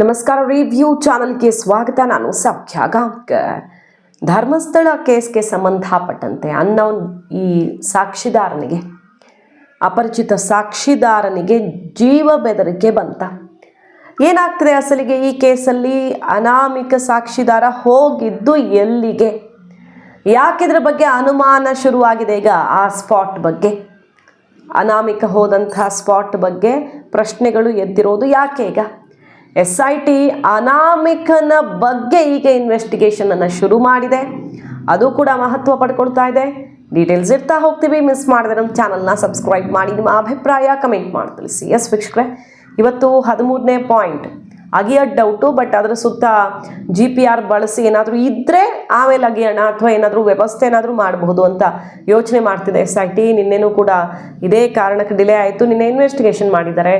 ನಮಸ್ಕಾರ ರಿವ್ಯೂ ಚಾನಲ್ಗೆ ಸ್ವಾಗತ. ನಾನು ಸೌಖ್ಯ ಗಾಂವ್ಕರ್. ಧರ್ಮಸ್ಥಳ ಕೇಸ್ಗೆ ಸಂಬಂಧಪಟ್ಟಂತೆ ಅನ್ನೋನ್ ಈ ಸಾಕ್ಷಿದಾರನಿಗೆ, ಅಪರಿಚಿತ ಸಾಕ್ಷಿದಾರನಿಗೆ ಜೀವ ಬೆದರಿಕೆ ಬಂತ. ಏನಾಗ್ತದೆ ಅಸಲಿಗೆ ಈ ಕೇಸಲ್ಲಿ? ಅನಾಮಿಕ ಸಾಕ್ಷಿದಾರ ಹೋಗಿದ್ದು ಎಲ್ಲಿಗೆ? ಯಾಕಿದ್ರ ಬಗ್ಗೆ ಅನುಮಾನ ಶುರುವಾಗಿದೆ ಈಗ ಆ ಸ್ಪಾಟ್ ಬಗ್ಗೆ? ಅನಾಮಿಕ ಹೋದಂತಹ ಸ್ಪಾಟ್ ಬಗ್ಗೆ ಪ್ರಶ್ನೆಗಳು ಎದ್ದಿರೋದು ಯಾಕೆ ಈಗ? ಎಸ್ ಐ ಟಿ ಅನಾಮಿಕನ ಬಗ್ಗೆ ಈಗ ಇನ್ವೆಸ್ಟಿಗೇಷನ್ ಅನ್ನು ಶುರು ಮಾಡಿದೆ. ಅದು ಕೂಡ ಮಹತ್ವ ಪಡ್ಕೊಳ್ತಾ ಇದೆ. ಡೀಟೇಲ್ಸ್ ಇರ್ತಾ ಹೋಗ್ತೀವಿ. ಮಿಸ್ ಮಾಡಿದ್ರೆ ನಮ್ಮ ಚಾನಲ್ನ ಸಬ್ಸ್ಕ್ರೈಬ್ ಮಾಡಿ. ನಿಮ್ಮ ಅಭಿಪ್ರಾಯ ಕಮೆಂಟ್ ಮಾಡಿ ತಿಳಿಸಿ. ಎಸ್ ವೀಕ್ಷಕರೇ, ಇವತ್ತು ಹದಿಮೂರನೇ ಪಾಯಿಂಟ್ ಅಗಿಯರ್ ಡೌಟು ಬಟ್ ಅದರ ಸುತ್ತ ಜಿ ಪಿ ಆರ್ ಬಳಸಿ ಏನಾದರೂ ಇದ್ದರೆ ಆಮೇಲೆ ಅಗಿಯೋಣ ಅಥವಾ ಏನಾದರೂ ವ್ಯವಸ್ಥೆ ಏನಾದರೂ ಮಾಡಬಹುದು ಅಂತ ಯೋಚನೆ ಮಾಡ್ತಿದೆ ಎಸ್ ಐ ಟಿ ನಿನ್ನೆನೂ ಕೂಡ ಇದೇ ಕಾರಣಕ್ಕೆ ಡಿಲೇ ಆಯಿತು. ನಿನ್ನೆ ಇನ್ವೆಸ್ಟಿಗೇಷನ್ ಮಾಡಿದ್ದಾರೆ.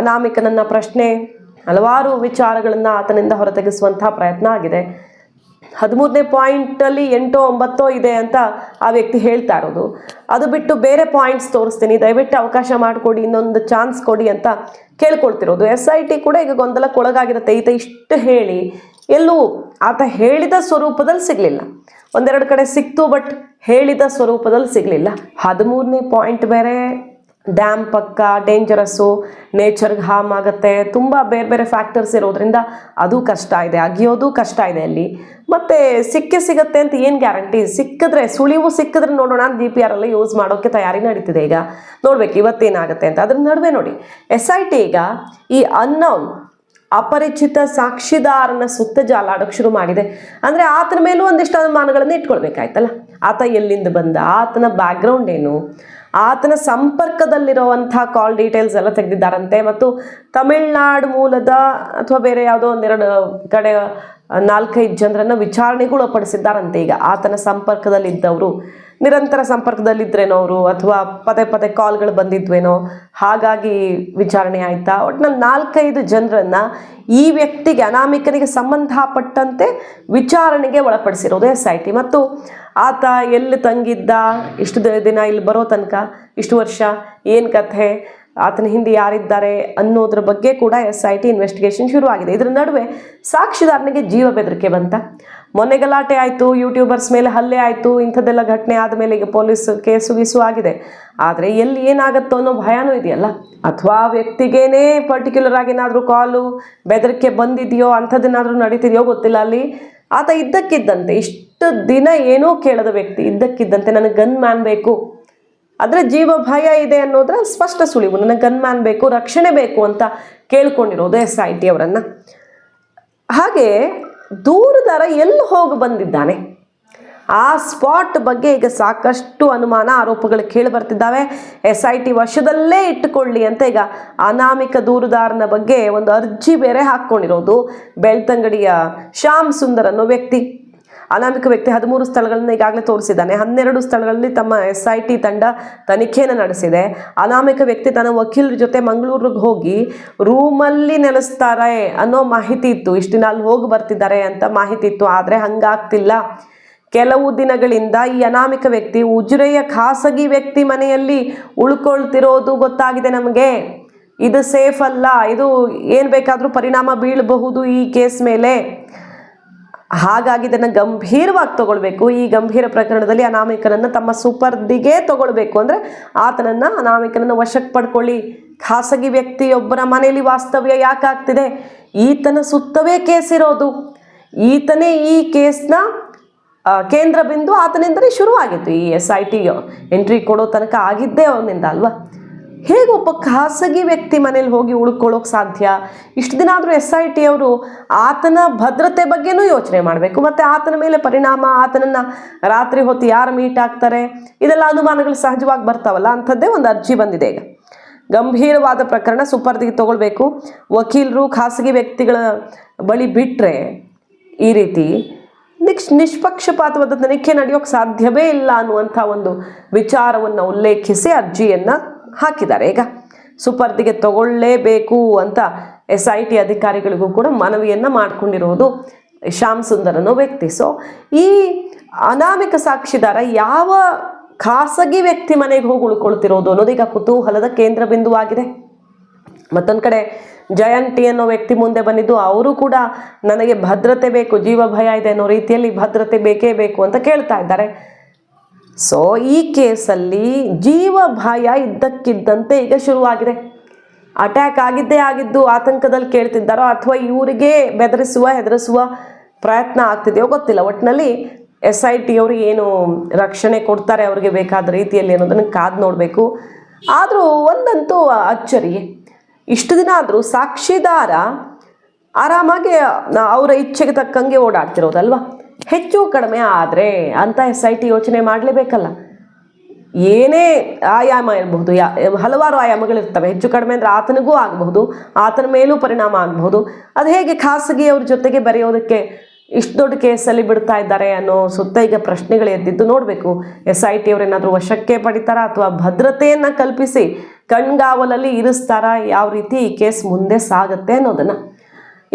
ಅನಾಮಿಕನನ್ನ ಪ್ರಶ್ನೆ ಹಲವಾರು ವಿಚಾರಗಳನ್ನು ಆತನಿಂದ ಹೊರತೆಗೆಸುವಂತಹ ಪ್ರಯತ್ನ ಆಗಿದೆ. ಹದಿಮೂರನೇ ಪಾಯಿಂಟಲ್ಲಿ ಎಂಟೋ ಒಂಬತ್ತೋ ಇದೆ ಅಂತ ಆ ವ್ಯಕ್ತಿ ಹೇಳ್ತಾ ಇರೋದು. ಅದು ಬಿಟ್ಟು ಬೇರೆ ಪಾಯಿಂಟ್ಸ್ ತೋರಿಸ್ತೀನಿ. ದಯವಿಟ್ಟು ಅವಕಾಶ ಮಾಡಿಕೊಡಿ, ಇನ್ನೊಂದು ಚಾನ್ಸ್ ಕೊಡಿ ಅಂತ ಕೇಳ್ಕೊಳ್ತಿರೋದು. ಎಸ್ ಐ ಟಿ ಕೂಡ ಈಗ ಗೊಂದಲಕ್ಕೊಳಗಾಗಿರುತ್ತೆ. ಈತ ಇಷ್ಟು ಹೇಳಿ, ಎಲ್ಲೂ ಆತ ಹೇಳಿದ ಸ್ವರೂಪದಲ್ಲಿ ಸಿಗಲಿಲ್ಲ. ಒಂದೆರಡು ಕಡೆ ಸಿಕ್ತು, ಬಟ್ ಹೇಳಿದ ಸ್ವರೂಪದಲ್ಲಿ ಸಿಗಲಿಲ್ಲ. ಹದಿಮೂರನೇ ಪಾಯಿಂಟ್ ಬೇರೆ. ಡ್ಯಾಮ್ ಪಕ್ಕ ಡೇಂಜರಸ್ಸು ನೇಚರ್ಗೆ ಹಾರ್ಮ್ ಆಗುತ್ತೆ. ತುಂಬ ಬೇರೆ ಬೇರೆ ಫ್ಯಾಕ್ಟರ್ಸ್ ಇರೋದ್ರಿಂದ ಅದು ಕಷ್ಟ ಇದೆ, ಅಗಿಯೋದು ಕಷ್ಟ ಇದೆ ಅಲ್ಲಿ. ಮತ್ತು ಸಿಕ್ಕೇ ಸಿಗುತ್ತೆ ಅಂತ ಏನು ಗ್ಯಾರಂಟಿ ಸಿಕ್ಕಿದ್ರೆ, ಸುಳಿವು ಸಿಕ್ಕಿದ್ರೆ ನೋಡೋಣ ಜಿ ಪಿ ಆರ್ ಯೂಸ್ ಮಾಡೋಕ್ಕೆ ತಯಾರಿ ನಡೀತಿದೆ ಈಗ. ನೋಡ್ಬೇಕು, ಇವತ್ತೇನಾಗುತ್ತೆ ಅಂತ. ಅದ್ರ ನಡುವೆ ನೋಡಿ ಎಸ್ ಐ ಟಿ ಈಗ ಈ ಅನ್ನೌನ್ ಅಪರಿಚಿತ ಸಾಕ್ಷಿದಾರನ ಸುತ್ತ ಜಾಲಾಡೋಕೆ ಶುರು ಮಾಡಿದೆ. ಅಂದರೆ ಆತನ ಮೇಲೂ ಒಂದಿಷ್ಟು ಅನುಮಾನಗಳನ್ನು ಇಟ್ಕೊಳ್ಬೇಕಾಯ್ತಲ್ಲ. ಆತ ಎಲ್ಲಿಂದ ಬಂದ? ಆತನ ಬ್ಯಾಕ್ಗ್ರೌಂಡ್ ಏನು? ಆತನ ಸಂಪರ್ಕದಲ್ಲಿರುವಂತಹ ಕಾಲ್ ಡೀಟೇಲ್ಸ್ ಎಲ್ಲ ತೆಗೆದಿದ್ದಾರಂತೆ. ಮತ್ತು ತಮಿಳ್ನಾಡು ಮೂಲದ ಅಥವಾ ಬೇರೆ ಯಾವುದೋ ಒಂದೆರಡು ಕಡೆ, ನಾಲ್ಕೈದು ಜನರನ್ನು ವಿಚಾರಣೆಗೂ ಒಳಪಡಿಸಿದ್ದಾರಂತೆ. ಈಗ ಆತನ ಸಂಪರ್ಕದಲ್ಲಿದ್ದವರು, ನಿರಂತರ ಸಂಪರ್ಕದಲ್ಲಿದ್ದರೇನೋ ಅವರು, ಅಥವಾ ಪದೇ ಪದೇ ಕಾಲ್ಗಳು ಬಂದಿದ್ವೇನೋ, ಹಾಗಾಗಿ ವಿಚಾರಣೆ ಆಯ್ತಾ? ಒಟ್ಟಿನಲ್ಲಿ ನಾಲ್ಕೈದು ಜನರನ್ನ ಈ ವ್ಯಕ್ತಿಗೆ, ಅನಾಮಿಕನಿಗೆ ಸಂಬಂಧಪಟ್ಟಂತೆ ವಿಚಾರಣೆಗೆ ಒಳಪಡಿಸಿರೋದು ಎಸ್ ಐ ಟಿ ಮತ್ತು ಆತ ಎಲ್ಲಿ ತಂಗಿದ್ದ? ಇಷ್ಟು ದಿನ ಇಲ್ಲಿ ಬರೋ ತನಕ? ಇಷ್ಟು ವರ್ಷ? ಏನು ಕಥೆ? ಆತನ ಹಿಂದೆ ಯಾರಿದ್ದಾರೆ ಅನ್ನೋದ್ರ ಬಗ್ಗೆ ಕೂಡ ಎಸ್ ಐ ಟಿ ಇನ್ವೆಸ್ಟಿಗೇಷನ್ ಶುರುವಾಗಿದೆ. ಇದರ ನಡುವೆ ಸಾಕ್ಷಿದಾರನಿಗೆ ಜೀವ ಬೆದರಿಕೆ ಬಂತ. ಮೊನ್ನೆ ಗಲಾಟೆ ಆಯಿತು ಯೂಟ್ಯೂಬರ್ಸ್ ಮೇಲೆ ಹಲ್ಲೆ ಆಯಿತು, ಇಂಥದ್ದೆಲ್ಲ ಘಟನೆ ಆದಮೇಲೆ ಈಗ ಪೊಲೀಸ್ ಕೇಸು ಗೀಸು ಆಗಿದೆ. ಆದರೆ ಎಲ್ಲಿ ಏನಾಗುತ್ತೋ ಅನ್ನೋ ಭಯನೂ ಇದೆಯಲ್ಲ? ಅಥವಾ ವ್ಯಕ್ತಿಗೇನೇ ಪರ್ಟಿಕ್ಯುಲರ್ ಆಗಿ ಏನಾದರೂ ಕಾಲು ಬೆದರಿಕೆ ಬಂದಿದೆಯೋ, ಅಂಥದ್ದೇನಾದರೂ ನಡೀತಿದೆಯೋ ಗೊತ್ತಿಲ್ಲ ಅಲ್ಲಿ. ಆತ ಇದ್ದಕ್ಕಿದ್ದಂತೆ ಇಷ್ಟು ದಿನ ಏನೋ ಕೇಳದ ವ್ಯಕ್ತಿ, ಇದ್ದಕ್ಕಿದ್ದಂತೆ ನನಗೆ ಗನ್ ಮ್ಯಾನ್ ಬೇಕು. ಅದರ ಜೀವ ಭಯ ಇದೆ ಅನ್ನೋದ್ರ ಸ್ಪಷ್ಟ ಸುಳಿವು. ನನಗೆ ಗನ್ ಮ್ಯಾನ್ ಬೇಕು, ರಕ್ಷಣೆ ಬೇಕು ಅಂತ ಕೇಳ್ಕೊಂಡಿರೋದು ಎಸ್ ಐ ಟಿ ಅವರನ್ನು. ಹಾಗೆ ದೂರದಾರ ಎಲ್ಲಿ ಹೋಗಿ ಬಂದಿದ್ದಾನೆ? ಆ ಸ್ಪಾಟ್ ಬಗ್ಗೆ ಈಗ ಸಾಕಷ್ಟು ಅನುಮಾನ, ಆರೋಪಗಳು ಕೇಳಿ ಬರ್ತಿದ್ದಾವೆ. ಎಸ್ ಐ ಟಿ ವಶದಲ್ಲೇ ಇಟ್ಟುಕೊಳ್ಳಿ ಅಂತ ಈಗ ಅನಾಮಿಕ ದೂರುದಾರನ ಬಗ್ಗೆ ಒಂದು ಅರ್ಜಿ ಬೇರೆ ಹಾಕ್ಕೊಂಡಿರೋದು ಬೆಳ್ತಂಗಡಿಯ ಶ್ಯಾಮ್ ಸುಂದರ್ ಅನ್ನೋ ವ್ಯಕ್ತಿ. ಅನಾಮಿಕ ವ್ಯಕ್ತಿ ಹದಿಮೂರು ಸ್ಥಳಗಳನ್ನು ಈಗಾಗಲೇ ತೋರಿಸಿದ್ದಾನೆ. ಹನ್ನೆರಡು ಸ್ಥಳಗಳಲ್ಲಿ ತಮ್ಮ ಎಸ್ ತಂಡ ತನಿಖೆಯನ್ನು ನಡೆಸಿದೆ. ಅನಾಮಿಕ ವ್ಯಕ್ತಿ ತನ್ನ ವಕೀಲರ ಜೊತೆ ಮಂಗಳೂರಿಗೆ ಹೋಗಿ ರೂಮಲ್ಲಿ ನೆಲೆಸ್ತಾರೆ ಅನ್ನೋ ಮಾಹಿತಿ ಇತ್ತು. ಇಷ್ಟು ದಿನ ಅಲ್ಲಿ ಹೋಗಿ ಬರ್ತಿದ್ದಾರೆ ಅಂತ ಮಾಹಿತಿ ಇತ್ತು. ಆದರೆ ಹಂಗಾಗ್ತಿಲ್ಲ. ಕೆಲವು ದಿನಗಳಿಂದ ಈ ಅನಾಮಿಕ ವ್ಯಕ್ತಿ ಉಜಿರೆಯ ಖಾಸಗಿ ವ್ಯಕ್ತಿ ಮನೆಯಲ್ಲಿ ಉಳ್ಕೊಳ್ತಿರೋದು ಗೊತ್ತಾಗಿದೆ ನಮಗೆ. ಇದು ಸೇಫ್ ಅಲ್ಲ. ಇದು ಏನು ಬೇಕಾದರೂ ಪರಿಣಾಮ ಬೀಳಬಹುದು ಈ ಕೇಸ್ ಮೇಲೆ. ಹಾಗಾಗಿ ಇದನ್ನು ಗಂಭೀರವಾಗಿ ತಗೊಳ್ಬೇಕು. ಈ ಗಂಭೀರ ಪ್ರಕರಣದಲ್ಲಿ ಅನಾಮಿಕನನ್ನು ತಮ್ಮ ಸುಪರ್ದಿಗೆ ತಗೊಳ್ಬೇಕು ಅಂದರೆ ಆತನನ್ನು ಅನಾಮಿಕನನ್ನು ವಶಕ್ಕೆ ಪಡ್ಕೊಳ್ಳಿ. ಖಾಸಗಿ ವ್ಯಕ್ತಿಯೊಬ್ಬರ ಮನೆಯಲ್ಲಿ ವಾಸ್ತವ್ಯ ಯಾಕಾಗ್ತಿದೆ ಈತನ ಸುತ್ತವೇ ಕೇಸ್ ಇರೋದು. ಈತನೇ ಈ ಕೇಸ್ನ ಕೇಂದ್ರ ಬಿಂದು ಆತನಿಂದಲೇ ಶುರುವಾಗಿತ್ತು. ಈ ಎಸ್ ಐ ಟಿ ಎಂಟ್ರಿ ಕೊಡೋ ತನಕ ಆಗಿದ್ದೇ ಅವನಿಂದ ಅಲ್ವಾ? ಹೇಗೆ ಒಬ್ಬ ಖಾಸಗಿ ವ್ಯಕ್ತಿ ಮನೇಲಿ ಹೋಗಿ ಉಳ್ಕೊಳ್ಳೋಕೆ ಸಾಧ್ಯ? ಇಷ್ಟು ದಿನ ಆದರೂ ಎಸ್ ಐ ಟಿ ಅವರು ಆತನ ಭದ್ರತೆ ಬಗ್ಗೆನೂ ಯೋಚನೆ ಮಾಡಬೇಕು. ಮತ್ತು ಆತನ ಮೇಲೆ ಪರಿಣಾಮ, ಆತನನ್ನು ರಾತ್ರಿ ಹೊತ್ತು ಯಾರು ಮೀಟ್ ಆಗ್ತಾರೆ? ಇದೆಲ್ಲ ಅನುಮಾನಗಳು ಸಹಜವಾಗಿ ಬರ್ತಾವಲ್ಲ, ಅಂಥದ್ದೇ ಒಂದು ಅರ್ಜಿ ಬಂದಿದೆ ಈಗ. ಗಂಭೀರವಾದ ಪ್ರಕರಣ ಸುಪರ್ದಿಗೆ ತಗೊಳ್ಬೇಕು. ವಕೀಲರು, ಖಾಸಗಿ ವ್ಯಕ್ತಿಗಳ ಬಳಿ ಬಿಟ್ಟರೆ ಈ ರೀತಿ ನಿಕ್ಷ್ ನಿಷ್ಪಕ್ಷಪಾತವಾದ ತನಿಖೆ ನಡೆಯೋಕ್ಕೆ ಸಾಧ್ಯವೇ ಇಲ್ಲ ಅನ್ನುವಂಥ ಒಂದು ವಿಚಾರವನ್ನು ಉಲ್ಲೇಖಿಸಿ ಅರ್ಜಿಯನ್ನು ಹಾಕಿದ್ದಾರೆ. ಈಗ ಸುಪರ್ದಿಗೆ ತಗೊಳ್ಳೇಬೇಕು ಅಂತ ಎಸ್ ಐ ಟಿ ಅಧಿಕಾರಿಗಳಿಗೂ ಕೂಡ ಮನವಿಯನ್ನು ಮಾಡಿಕೊಂಡಿರೋದು ಶ್ಯಾಮ್ ಸುಂದರ್ ವ್ಯಕ್ತಿ. ಸೊ ಈ ಅನಾಮಿಕ ಸಾಕ್ಷಿದಾರ ಯಾವ ಖಾಸಗಿ ವ್ಯಕ್ತಿ ಮನೆಗೆ ಹೋಗಿ ಉಳ್ಕೊಳ್ತಿರೋದು ಅನ್ನೋದೀಗ ಕುತೂಹಲದ ಕೇಂದ್ರ ಬಿಂದುವಾಗಿದೆ. ಮತ್ತೊಂದು ಕಡೆ ಜಯಂತಿ ಅನ್ನೋ ವ್ಯಕ್ತಿ ಮುಂದೆ ಬಂದಿದ್ದು ಅವರು ಕೂಡ ನನಗೆ ಭದ್ರತೆ ಬೇಕು ಜೀವ ಭಯ ಇದೆ ಅನ್ನೋ ರೀತಿಯಲ್ಲಿ ಭದ್ರತೆ ಬೇಕೇ ಬೇಕು ಅಂತ ಕೇಳ್ತಾ ಇದ್ದಾರೆ. ಸೊ ಈ ಕೇಸಲ್ಲಿ ಜೀವ ಭಯ ಇದ್ದಕ್ಕಿದ್ದಂತೆ ಈಗ ಶುರುವಾಗಿದೆ. ಅಟ್ಯಾಕ್ ಆಗಿದ್ದೇ ಆಗಿದ್ದು ಆತಂಕದಲ್ಲಿ ಕೇಳ್ತಿದ್ದಾರೋ ಅಥವಾ ಇವರಿಗೆ ಬೆದರಿಸುವ, ಹೆದರಿಸುವ ಪ್ರಯತ್ನ ಆಗ್ತಿದೆಯೋ ಗೊತ್ತಿಲ್ಲ. ಒಟ್ಟಿನಲ್ಲಿ ಎಸ್ ಐ ಟಿ ಅವರು ಏನು ರಕ್ಷಣೆ ಕೊಡ್ತಾರೆ ಅವರಿಗೆ ಬೇಕಾದ ರೀತಿಯಲ್ಲಿ ಅನ್ನೋದನ್ನು ಕಾದು ನೋಡಬೇಕು. ಆದರೂ ಒಂದಂತೂ ಅಚ್ಚರಿ ಇಷ್ಟು ದಿನ ಆದರೂ ಸಾಕ್ಷಿದಾರ ಆರಾಮಾಗಿ ಅವರ ಇಚ್ಛೆಗೆ ತಕ್ಕಂಗೆ ಓಡಾಡ್ತಿರೋದಲ್ವಾ? ಹೆಚ್ಚು ಕಡಿಮೆ ಆದರೆ ಅಂತ ಎಸ್ ಐ ಟಿ ಯೋಚನೆ ಮಾಡಲೇಬೇಕಲ್ಲ. ಏನೇ ಆಯಾಮ ಇರಬಹುದು, ಯಾ, ಹಲವಾರು ಆಯಾಮಗಳಿರ್ತವೆ. ಹೆಚ್ಚು ಕಡಿಮೆ ಅಂದರೆ ಆತನಿಗೂ ಆಗಬಹುದು, ಆತನ ಮೇಲೂ ಪರಿಣಾಮ ಆಗಬಹುದು. ಅದು ಹೇಗೆ ಖಾಸಗಿ ಅವ್ರ ಜೊತೆಗೆ ಬರೆಯೋದಕ್ಕೆ ಇಷ್ಟು ದೊಡ್ಡ ಕೇಸಲ್ಲಿ ಬಿಡ್ತಾ ಇದ್ದಾರೆ ಅನ್ನೋ ಸುತ್ತ ಈಗ ಪ್ರಶ್ನೆಗಳು ಎದ್ದಿದ್ದು ನೋಡಬೇಕು. ಎಸ್ ಐ ಟಿ ಅವರೇನಾದರೂ ವಶಕ್ಕೆ ಪಡಿತಾರಾ ಅಥವಾ ಭದ್ರತೆಯನ್ನು ಕಲ್ಪಿಸಿ ಕಣ್ಗಾವಲಲ್ಲಿ ಇರಿಸ್ತಾರಾ? ಯಾವ ರೀತಿ ಈ ಕೇಸ್ ಮುಂದೆ ಸಾಗುತ್ತೆ ಅನ್ನೋದನ್ನು.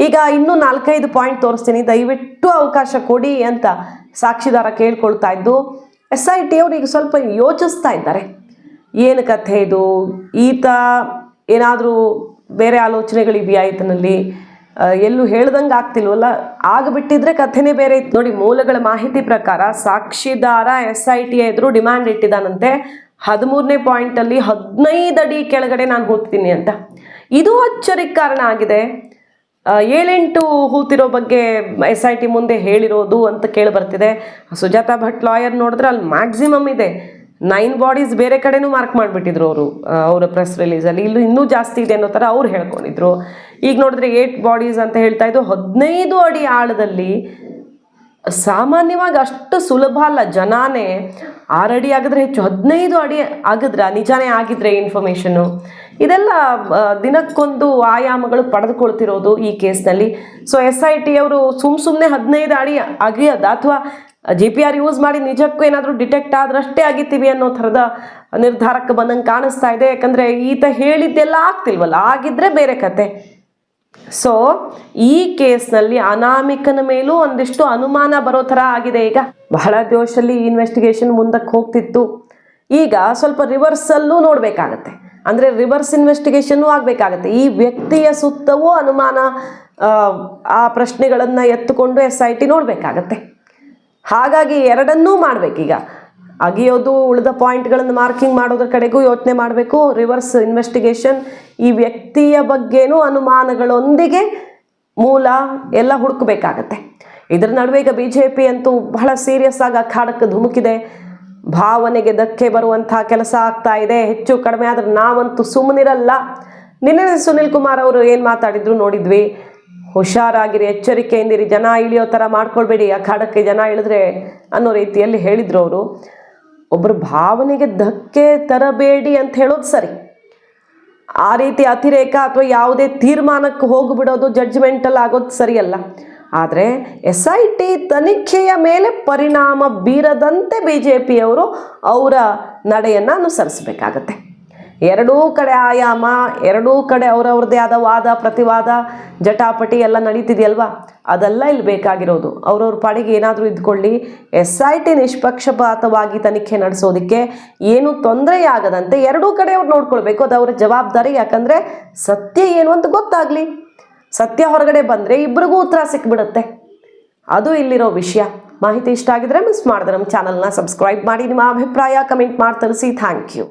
ಈಗ ಇನ್ನೂ ನಾಲ್ಕೈದು ಪಾಯಿಂಟ್ ತೋರಿಸ್ತೀನಿ. ದಯವಿಟ್ಟು ಅವಕಾಶ ಕೊಡಿ ಅಂತ ಸಾಕ್ಷಿದಾರ ಕೇಳ್ಕೊಳ್ತಾ ಇದ್ದು ಎಸ್ ಐ ಟಿ ಅವರು ಈಗ ಸ್ವಲ್ಪ ಯೋಚಿಸ್ತಾ ಇದ್ದಾರೆ. ಏನು ಕಥೆ ಇದು? ಈತ ಏನಾದರೂ ಬೇರೆ ಆಲೋಚನೆಗಳಿವೆಯಾ ಈತನಲ್ಲಿ? ಎಲ್ಲೂ ಹೇಳ್ದಂಗೆ ಆಗ್ತಿಲ್ವಲ್ಲ? ಆಗಿಬಿಟ್ಟಿದ್ರೆ ಕಥೆನೇ ಬೇರೆ ಇತ್ತು. ನೋಡಿ, ಮೂಲಗಳ ಮಾಹಿತಿ ಪ್ರಕಾರ ಸಾಕ್ಷಿದಾರ ಎಸ್ ಐ ಟಿ ಎದುರು ಡಿಮ್ಯಾಂಡ್ ಇಟ್ಟಿದ್ದಾನಂತೆ. ಹದಿಮೂರನೇ ಪಾಯಿಂಟಲ್ಲಿ ಹದಿನೈದು ಅಡಿ ಕೆಳಗಡೆ ನಾನು ಹೋಗ್ತೀನಿ ಅಂತ. ಇದು ಅಚ್ಚರಿಗೆ ಕಾರಣ ಆಗಿದೆ. ಏಳೆಂಟು ಹೂತಿರೋ ಬಗ್ಗೆ ಎಸ್ ಐ ಟಿ ಮುಂದೆ ಹೇಳಿರೋದು ಅಂತ ಕೇಳಿ ಬರ್ತಿದೆ. ಸುಜಾತಾ ಭಟ್ ಲಾಯರ್ ನೋಡಿದ್ರೆ ಅಲ್ಲಿ ಮ್ಯಾಕ್ಸಿಮಮ್ ಇದೆ. ನೈನ್ ಬಾಡೀಸ್ ಬೇರೆ ಕಡೆನೂ ಮಾರ್ಕ್ ಮಾಡಿಬಿಟ್ಟಿದ್ರು ಅವರು ಅವರ ಪ್ರೆಸ್ ರಿಲೀಸಲ್ಲಿ ಇಲ್ಲೂ ಇನ್ನೂ ಜಾಸ್ತಿ ಇದೆ ಅನ್ನೋ ಥರ ಅವ್ರು ಹೇಳ್ಕೊಂಡಿದ್ರು. ಈಗ ನೋಡಿದ್ರೆ ಏಟ್ ಬಾಡೀಸ್ ಅಂತ ಹೇಳ್ತಾ ಇದ್ದು, ಹದಿನೈದು ಅಡಿ ಆಳದಲ್ಲಿ ಸಾಮಾನ್ಯವಾಗಿ ಅಷ್ಟು ಸುಲಭ ಅಲ್ಲ, ಜನಾನೇ ಆರು ಅಡಿ ಆಗಿದ್ರೆ ಹೆಚ್ಚು, ಹದಿನೈದು ಅಡಿ ಆಗಿದ್ರೆ, ನಿಜಾನೇ ಆಗಿದ್ರೆ ಇನ್ಫಾರ್ಮೇಷನ್ನು ಇದೆಲ್ಲ ದಿನಕ್ಕೊಂದು ಆಯಾಮಗಳು ಪಡೆದುಕೊಳ್ತಿರೋದು ಈ ಕೇಸ್ನಲ್ಲಿ. ಸೊ ಎಸ್ ಐ ಟಿ ಅವರು ಸುಮ್ ಸುಮ್ಮನೆ ಹದಿನೈದು ಅಡಿ ಅಗಿಯೋದ ಅಥವಾ ಜಿ ಪಿ ಆರ್ ಯೂಸ್ ಮಾಡಿ ನಿಜಕ್ಕೂ ಏನಾದರೂ ಡಿಟೆಕ್ಟ್ ಆದ್ರಷ್ಟೇ ಆಗಿತ್ತೀವಿ ಅನ್ನೋ ಥರದ ನಿರ್ಧಾರಕ್ಕೆ ಬಂದಂಗೆ ಕಾಣಿಸ್ತಾ ಇದೆ. ಯಾಕಂದರೆ ಈತ ಹೇಳಿದ್ದೆಲ್ಲ ಆಗ್ತಿಲ್ವಲ್ಲ? ಆಗಿದ್ದರೆ ಬೇರೆ ಕತೆ. ಸೊ ಈ ಕೇಸ್ನಲ್ಲಿ ಅನಾಮಿಕನ ಮೇಲೂ ಒಂದಿಷ್ಟು ಅನುಮಾನ ಬರೋ ಥರ ಆಗಿದೆ ಈಗ. ಬಹಳ ಜೋಶಲ್ಲಿ ಇನ್ವೆಸ್ಟಿಗೇಷನ್ ಮುಂದಕ್ಕೆ ಹೋಗ್ತಿತ್ತು. ಈಗ ಸ್ವಲ್ಪ ರಿವರ್ಸಲ್ಲೂ ನೋಡಬೇಕಾಗತ್ತೆ. ಅಂದರೆ ರಿವರ್ಸ್ ಇನ್ವೆಸ್ಟಿಗೇಷನ್ನು ಆಗಬೇಕಾಗತ್ತೆ. ಈ ವ್ಯಕ್ತಿಯ ಸುತ್ತವೂ ಅನುಮಾನ, ಆ ಪ್ರಶ್ನೆಗಳನ್ನು ಎತ್ತುಕೊಂಡು ಎಸ್ ಐ ಟಿ ನೋಡಬೇಕಾಗತ್ತೆ. ಹಾಗಾಗಿ ಎರಡನ್ನೂ ಮಾಡಬೇಕೀಗ. ಅಗಿಯೋದು, ಉಳಿದ ಪಾಯಿಂಟ್ಗಳನ್ನು ಮಾರ್ಕಿಂಗ್ ಮಾಡೋದ್ರ ಕಡೆಗೂ ಯೋಚನೆ ಮಾಡಬೇಕು. ರಿವರ್ಸ್ ಇನ್ವೆಸ್ಟಿಗೇಷನ್ ಈ ವ್ಯಕ್ತಿಯ ಬಗ್ಗೆನೂ ಅನುಮಾನಗಳೊಂದಿಗೆ ಮೂಲ ಎಲ್ಲ ಹುಡುಕಬೇಕಾಗತ್ತೆ. ಇದರ ನಡುವೆ ಈಗ ಬಿ ಜೆ ಪಿ ಅಂತೂ ಬಹಳ ಸೀರಿಯಸ್ ಆಗಿ ಅಖಾಡಕ್ಕೆ ಧುಮುಕಿದೆ. ಭಾವನೆಗೆ ಧಕ್ಕೆ ಬರುವಂತಹ ಕೆಲಸ ಆಗ್ತಾ ಇದೆ. ಹೆಚ್ಚು ಕಡಿಮೆ ಆದ್ರೆ ನಾವಂತೂ ಸುಮ್ಮನಿರಲ್ಲ ನಿನ್ನೆ ಸುನಿಲ್ ಕುಮಾರ್ ಅವರು ಏನು ಮಾತಾಡಿದ್ರು ನೋಡಿದ್ವಿ. ಹುಷಾರಾಗಿರಿ, ಎಚ್ಚರಿಕೆಯಿಂದಿರಿ, ಜನ ಇಳಿಯೋ ಥರ ಮಾಡ್ಕೊಳ್ಬೇಡಿ. ಅಖಾಡಕ್ಕೆ ಜನ ಇಳಿದ್ರೆ ಅನ್ನೋ ರೀತಿಯಲ್ಲಿ ಹೇಳಿದರು ಅವರು. ಒಬ್ಬರು ಭಾವನೆಗೆ ಧಕ್ಕೆ ತರಬೇಡಿ ಅಂತ ಹೇಳೋದು ಸರಿ. ಆ ರೀತಿ ಅತಿರೇಕ ಅಥವಾ ಯಾವುದೇ ತೀರ್ಮಾನಕ್ಕೆ ಹೋಗಿಬಿಡೋದು ಜಡ್ಜ್ಮೆಂಟಲ್ಲಿ ಆಗೋದು ಸರಿಯಲ್ಲ. ಆದರೆ ಎಸ್ ಐ ಟಿ ತನಿಖೆಯ ಮೇಲೆ ಪರಿಣಾಮ ಬೀರದಂತೆ ಬಿ ಜೆ ಪಿಯವರು ಅವರ ನಡೆಯನ್ನು ಅನುಸರಿಸಬೇಕಾಗತ್ತೆ. ಎರಡೂ ಕಡೆ ಆಯಾಮ, ಎರಡೂ ಕಡೆ ಅವರವ್ರದ್ದೇ ಆದ ವಾದ, ಪ್ರತಿವಾದ, ಜಟಾಪಟಿ ಎಲ್ಲ ನಡೀತಿದೆಯಲ್ವಾ? ಅದೆಲ್ಲ ಇಲ್ಲಿ ಬೇಕಾಗಿರೋದು. ಅವ್ರವ್ರ ಪಾಡಿಗೆ ಏನಾದರೂ ಇದ್ಕೊಳ್ಳಿ. ಎಸ್ ಐ ಟಿ ನಿಷ್ಪಕ್ಷಪಾತವಾಗಿ ತನಿಖೆ ನಡೆಸೋದಕ್ಕೆ ಏನು ತೊಂದರೆಯಾಗದಂತೆ ಎರಡೂ ಕಡೆ ಅವ್ರು ನೋಡ್ಕೊಳ್ಬೇಕು. ಅದು ಅವರ ಜವಾಬ್ದಾರಿ. ಯಾಕಂದರೆ ಸತ್ಯ ಏನು ಅಂತ ಗೊತ್ತಾಗಲಿ. ಸತ್ಯ ಹೊರಗಡೆ ಬಂದರೆ ಇಬ್ಬರಿಗೂ ಉತ್ತರ ಸಿಕ್ಬಿಡುತ್ತೆ. ಅದು ಇಲ್ಲಿರೋ ವಿಷಯ. ಮಾಹಿತಿ ಇಷ್ಟ ಆಗಿದ್ರೆ ಮಿಸ್ ಮಾಡಿದ್ರೆ ನಮ್ಮ ಚಾನಲ್ನ ಸಬ್ಸ್ಕ್ರೈಬ್ ಮಾಡಿ. ನಿಮ್ಮ ಅಭಿಪ್ರಾಯ ಕಮೆಂಟ್ ಮಾಡಿ ತಿಳಿಸಿ. Thank you.